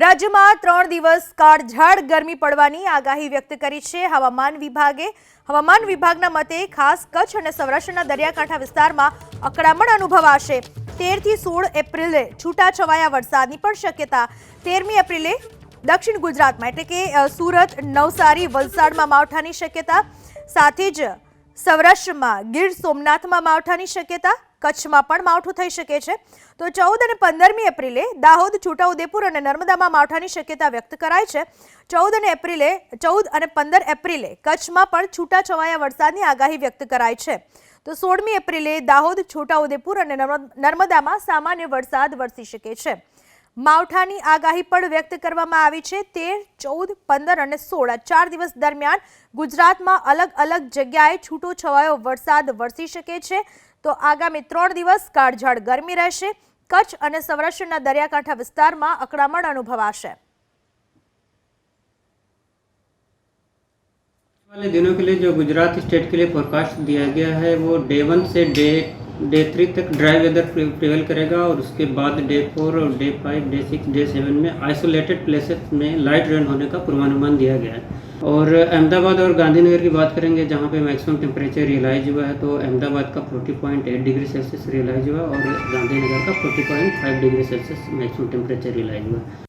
રાજ્યમાં ત્રણ દિવસ કાળઝાળ ગરમી પડવાની આગાહી વ્યક્ત કરી છે હવામાન વિભાગે. હવામાન વિભાગના મતે ખાસ કચ્છ અને સૌરાષ્ટ્રના દરિયાકાંઠા વિસ્તારમાં અકળામણ અનુભવાશે. તેરથી સોળ એપ્રિલે છૂટાછવાયા વરસાદની પણ શક્યતા. તેરમી એપ્રિલે દક્ષિણ ગુજરાતમાં એટલે કે સુરત, નવસારી, વલસાડમાં માવઠાની શક્યતા. સાથે જ સૌરાષ્ટ્રમાં ગીર સોમનાથમાં માવઠાની શક્યતા. કચ્છમાં પણ માવઠું થઈ શકે છે. તો ચૌદ અને પંદરમી એપ્રિલે દાહોદ, છોટાઉદેપુર અને નર્મદામાં માવઠાની શક્યતા વ્યક્ત કરાઈ છે. ચૌદ અને એપ્રિલે, ચૌદ અને પંદર એપ્રિલે કચ્છમાં પણ છૂટાછવાયા વરસાદની આગાહી વ્યક્ત કરાઈ છે. તો સોળમી એપ્રિલે દાહોદ, છોટાઉદેપુર અને નર્મ- નર્મદામાં સામાન્ય વરસાદ વરસી શકે છે. માવઠાની આગાહી પણ વ્યક્ત કરવામાં આવી છે તેર ચૌદ પંદર અને સોળ આ ચાર દિવસ દરમિયાન ગુજરાતમાં અલગ અલગ જગ્યાએ છૂટો છવાયો વરસાદ વરસી શકે છે તો આગામી ત્રણ દિવસ કાળઝાળ ગરમી રહેશે કચ્છ અને સૌરાષ્ટ્રના દરિયાકાંઠા વિસ્તારમાં અકળામણ અનુભવાશે वाले दिनों के लिए जो गुजरात स्टेट के लिए फोरकास्ट दिया गया है वो डे वन से डे डे थ्री तक ड्राई वेदर प्रिवेल करेगा और उसके बाद डे फोर और day five day six day seven में आइसोलेटेड प्लेसेस में लाइट रेन होने का पूर्वानुमान दिया गया है। और अहमदाबाद और गांधीनगर की बात करेंगे, जहाँ पे मैक्सिमम टेम्परेचर रियलाइज़ हुआ है तो अहमदाबाद का 40.8 डिग्री सेल्सियस रियलाइज़ हुआ और गांधीनगर का 40.5 degree Celsius maximum temperature realise हुआ।